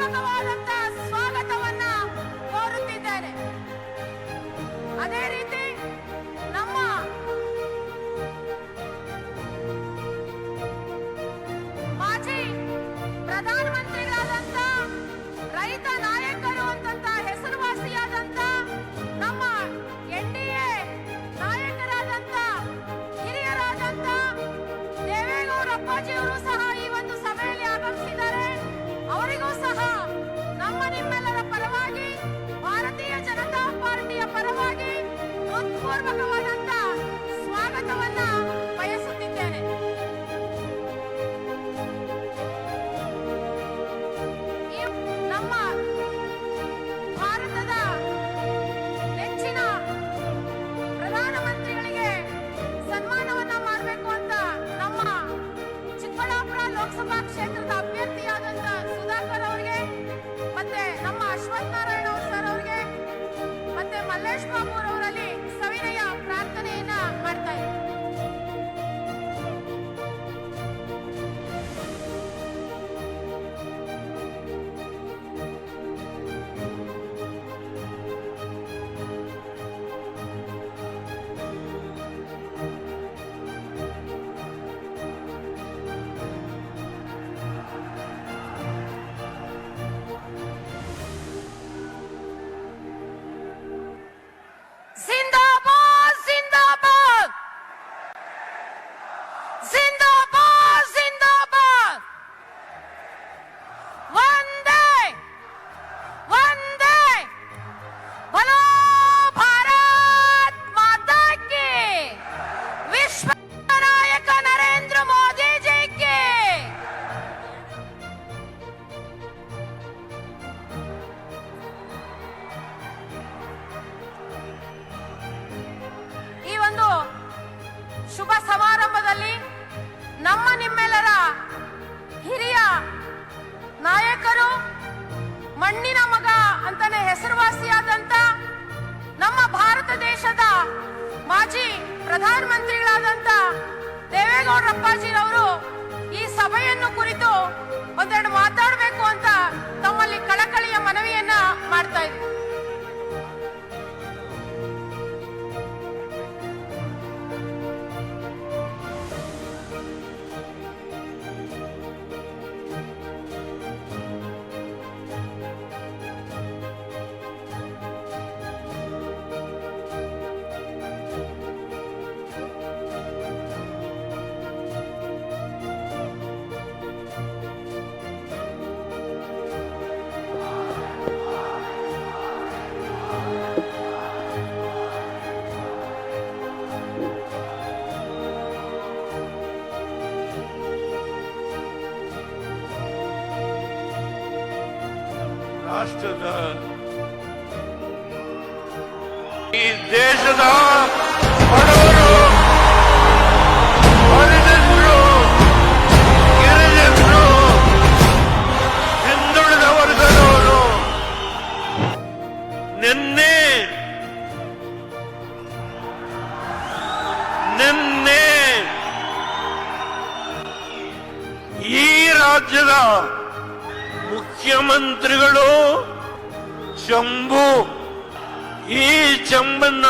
Слава Николаю! ಹೃತ್ಪೂರ್ವಕವಾದಂತ ಸ್ವಾಗತವನ್ನ ಬಯಸುತ್ತಿದ್ದೇನೆ. ನಮ್ಮ ಭಾರತದ ನೆಚ್ಚಿನ ಪ್ರಧಾನಮಂತ್ರಿಗಳಿಗೆ ಸನ್ಮಾನವನ್ನ ಮಾಡಬೇಕು ಅಂತ ನಮ್ಮ ಚಿಕ್ಕಬಳ್ಳಾಪುರ ಲೋಕಸಭಾ ಕ್ಷೇತ್ರದ ಅಭ್ಯರ್ಥಿಯಾದಂತ ಸುಧಾಕರ್ ಅವರಿಗೆ, ಮತ್ತೆ ನಮ್ಮ ಅಶ್ವಥ್ ಸರ್ ಅವರಿಗೆ, ಮತ್ತೆ ಮಲ್ಲೇಶ್ ಬಾಬು ಸಮಾರಂಭದಲ್ಲಿ ನಮ್ಮ ನಿಮ್ಮೆಲ್ಲರ ಹಿರಿಯ ನಾಯಕರು, ಮಣ್ಣಿನ ಮಗ ಅಂತಾನೆ ಹೆಸರುವಾಸಿಯಾದಂತ ನಮ್ಮ ಭಾರತ ದೇಶದ ಮಾಜಿ ಪ್ರಧಾನಮಂತ್ರಿಗಳಾದಂತ ದೇವೇಗೌಡರಪ್ಪಾಜಿರವರು ಈ ಸಭೆಯನ್ನು ಕುರಿತು ಒಂದೆರಡು ಮಾತಾಡಬೇಕು ಅಂತ ತಮ್ಮಲ್ಲಿ ಕಳಕಳಿಯ ಮನವಿಯನ್ನ ಮಾಡ್ತಾ ಇದ್ವಿ. ರಾಷ್ಟ್ರದ ಈ ದೇಶದ ಬಡವರು ಹರಿಜನರು ಗಿರಿಜನರು ಹಿಂದುಳಿದ ವರ್ಗದವರು ನಿನ್ನೆ ನಿನ್ನೆ ಈ ರಾಜ್ಯದ ಮುಖ್ಯಮಂತ್ರಿಗಳು ಚಂಬು ಈ ಚಂಬನ್ನ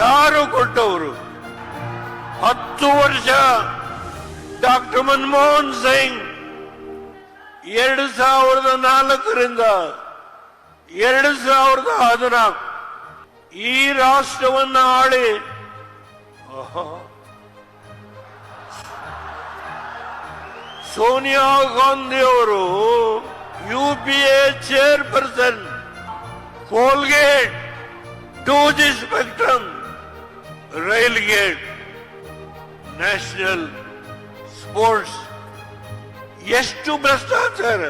ಯಾರು ಕೊಟ್ಟವರು? ಹತ್ತು ವರ್ಷ ಡಾಕ್ಟರ್ ಮನಮೋಹನ್ ಸಿಂಗ್, ಎರಡು ಸಾವಿರದ ನಾಲ್ಕರಿಂದ ಎರಡು ಸಾವಿರದ ಹದಿನಾಲ್ಕು ಈ ರಾಷ್ಟ್ರವನ್ನು ಆಳಿ ಸೋನಿಯಾ ಗಾಂಧಿ ಅವರು U P A chairperson coalgate to the spectrum rail gate national sports ಎಷ್ಟು ಭ್ರಷ್ಟಾಚಾರ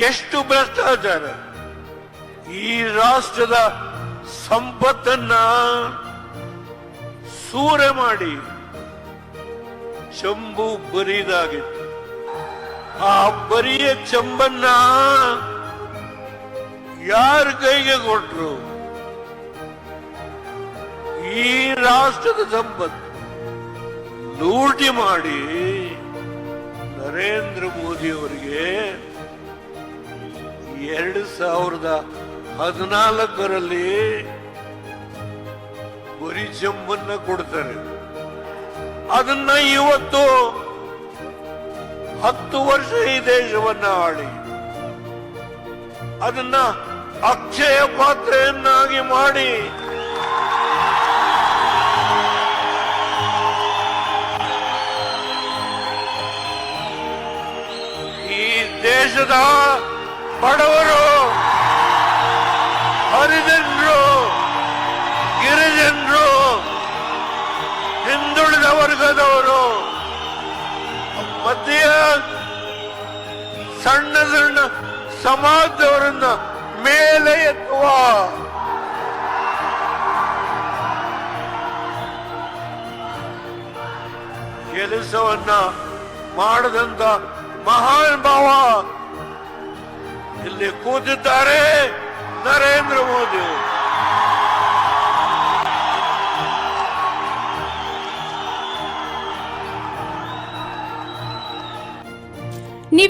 ಎಷ್ಟು ಭ್ರಷ್ಟಾಚಾರ? ಈ ರಾಷ್ಟ್ರದ ಸಂಪತ್ತನ್ನ ಸೂರೆ ಮಾಡಿ ಚಂಬು ಬರಿದಾಗಿತ್ತು. ಆ ಬರಿಯ ಚಂಬನ್ನ ಯಾರ ಕೈಗೆ ಕೊಟ್ರು? ಈ ರಾಷ್ಟ್ರದ ಸಂಪತ್ತು ಲೂಟಿ ಮಾಡಿ ನರೇಂದ್ರ ಮೋದಿ ಅವರಿಗೆ ಎರಡು ಸಾವಿರದ ಹದಿನಾಲ್ಕರಲ್ಲಿ ಬರಿ ಚಂಬನ್ನ ಕೊಡ್ತಾರೆ. ಅದನ್ನ ಇವತ್ತು ಹತ್ತು ವರ್ಷ ಈ ದೇಶವನ್ನ ಆಳಿ. ಅದನ್ನ ಅಕ್ಷಯ ಪಾತ್ರೆಯನ್ನಾಗಿ ಮಾಡಿ. ಈ ದೇಶದ ಬಡವರು ಹರಿಜನರು ವರ್ಗದವರು ಮಧ್ಯ ಸಣ್ಣ ಸಣ್ಣ ಸಮಾಜದವರನ್ನ ಮೇಲೆ ಎತ್ತುವ. ಕೆಲಸವನ್ನ ಮಾಡದಂತ ಮಹಾನ್ ಭಾವ. ಇಲ್ಲಿ ಕೂತಿದ್ದಾರೆ ನರೇಂದ್ರ ಮೋದಿ.